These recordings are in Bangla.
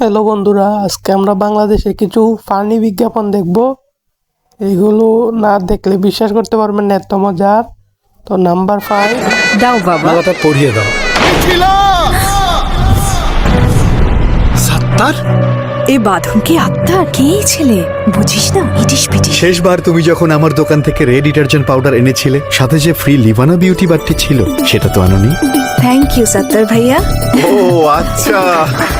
হ্যালো বন্ধুরা আজকে আমরা বাংলাদেশে কিছু ফানি বিজ্ঞাপন দেখব। এইগুলো না দেখলে বিশ্বাস করতে পারবেন না এত মজার। তো নাম্বার ফাইভ দাও বাবা। মালাটা পরিয়ে দাও। সাত্তার? এ বাঁধন কি আত্মার? কে এই ছেলে? বুঝিস না ইটিস পিটিস। শেষবার তুমি যখন আমার দোকান থেকে রেড ডিটারজেন্ট পাউডার এনেছিলে সাথে যে ফ্রি লিভানা বিউটি বারটি ছিল সেটা তো আনোনি। থ্যাংক ইউ সত্তর ভাইয়া ও আচ্ছা।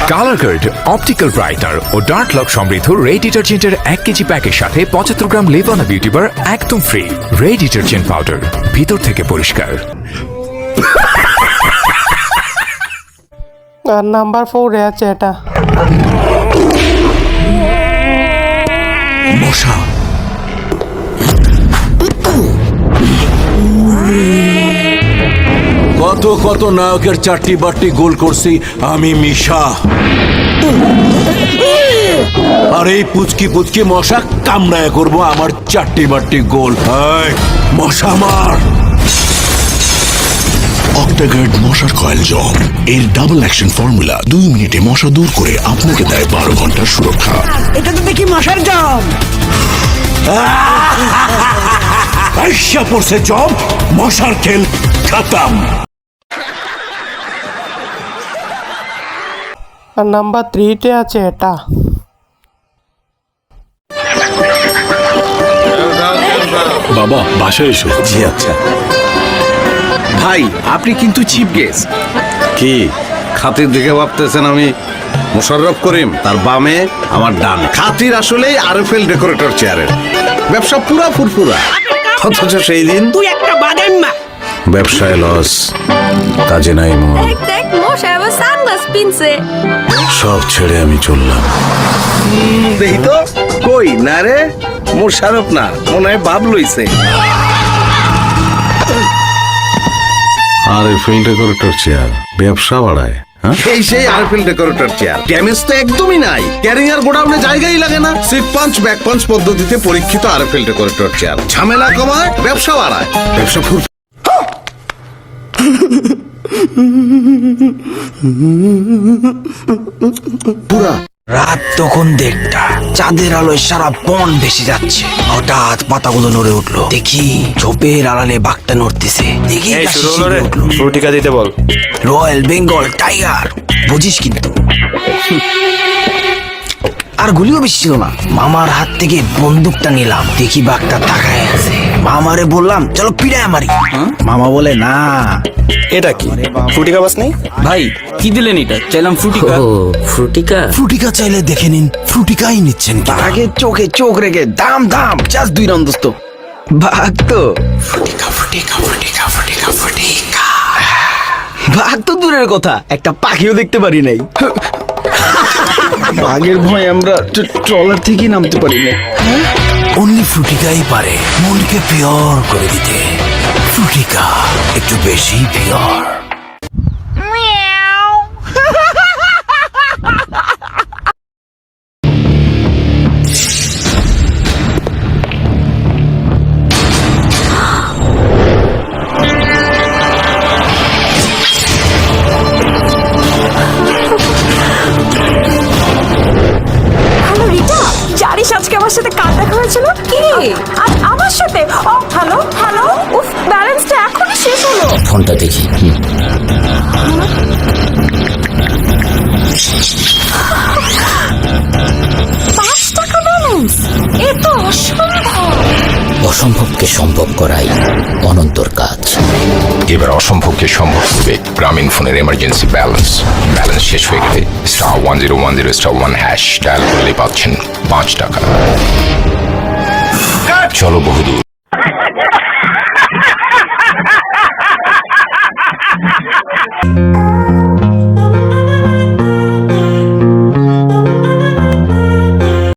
কালার কার্ড অপটিক্যাল ব্রাইটার ও ডার্ক লক সমৃদ্ধ রে ডিটারজেন্টের এক কেজি প্যাকের সাথে পঁচাত্তর গ্রাম লেভানা বিউটি বার একদম ফ্রি রে ডিটারজেন্ট পাউডার ভিতর থেকে পরিষ্কার। আর নাম্বার ফোরে আছে এটা। মশা। কত কত নায়কের চারটি বারটি গোল করছি আমি মিশা আর এই পুচকি পুচকি মশা কামড়ায় করব আমার চারটি বারটি গোল মশা মার অক্টাগার্ড মশার কয়েল জম এর ডাবল অ্যাকশন ফর্মুলা দুই মিনিটে মশা দূর করে আপনাকে দেয় বারো ঘণ্টার সুরক্ষা এটা তো দেখি মশার আইসা পড়ছে জব মশার খেল খাতাম আর নাম্বার থ্রিতে আছে এটা। বাবা বাসায় এসো। জি আচ্ছা। ভাই আপনি কিন্তু চিপ গেস কি? খাতির দেখে ভাবতেছেন আমি মোশাররফ করিম তার বামে আমার ডান। খাতির আসলে আরএফএল ডেকোরেটর চেয়ারের। ব্যবসা পুরা ফুরফুরা। অথচ সেই দিন তুই একটা বাদাম মা। ব্যবসায় লস কাজে নাই মন। দেখ সানগ্লাস পিনছে। সব ছেড়ে আমি চললাম। দেখি তো কই? না রে? মোশারফ না মনে হয় ভাব লইছে। আরএফএল ডেকোরেটর চেয়ার ব্যবসা বাড়ায় হ্যাঁ? এই সেই আরএফএল ডেকোরেটর চেয়ার ড্যামেজ তো একদমই নাই। ক্যারিং আর গোডাউনে জায়গাই লাগে না। সিট পাঞ্চ ব্যাক পাঞ্চ পদ্ধতিতে পরীক্ষিত আরএফএল ডেকোরেটর চেয়ার ঝামেলা কমায় ব্যবসা বাড়ায়। ব্যবসা ফুর পুরা। রাত তখন দেড়টা। চাঁদের আলোয় সারা বন ভেসে যাচ্ছে। হঠাৎ পাতাগুলো নড়ে উঠল। দেখি ঝোপের আড়ালে বাঘটা নড়তেছে। দেখি দিতে বল। Royal Bengal tiger. বুঝিস কিন্তু। আর গুলিও বেশি ছিল না। মামার হাত থেকে বন্দুকটা নিলাম। দেখি বাঘটা তাকায় আছে। মামারে বললাম চলো পিড়ায় মারি মামা বলে না। এটা কি? ফ্রুটিকা বাস নেই? ভাই কি দিলেন এটা? চাইলাম ফ্রুটিকা ফ্রুটিকা? ফ্রুটিকা চাইলে দেখে নিন ফ্রুটিকাই নিচ্ছেন আগে চোখে চোখ রেখে দাম দাম জাস্ট দুই রাউন্ড দোস্ত। বাঘ তো। ফ্রুটিকা ফ্রুটিকা ফ্রুটিকা ফ্রুটিকা ফ্রুটিকা। বাঘ তো দূরের কথা একটা পাখিও দেখতে পারি নাই। বাঘের ভয় আমরা ট্রলার থেকে নামতে পারি না অনলি ফ্রুটিকাই পারে। মনকে পিওর করে দিতে। ফ্রুটিকা একটু বেশি পিওর আমার সাথে? ও হ্যালো হ্যালো উফ ব্যালেন্সটা এখনই শেষ হলো। ফোনটা দেখি। পাঁচ টাকা ব্যালেন্স এ তো অসম্ভব। অসম্ভবকে সম্ভব করাই অনন্তর কাজ। এবার অসম্ভবকে সম্ভব করবে গ্রামীণ ফোনের এমার্জেন্সি ব্যালেন্স ব্যালেন্স শেষ হয়ে গেলে star one zero one zero star one hash dial করলে পাচ্ছেন পাঁচ টাকা। চলো বহুদূর।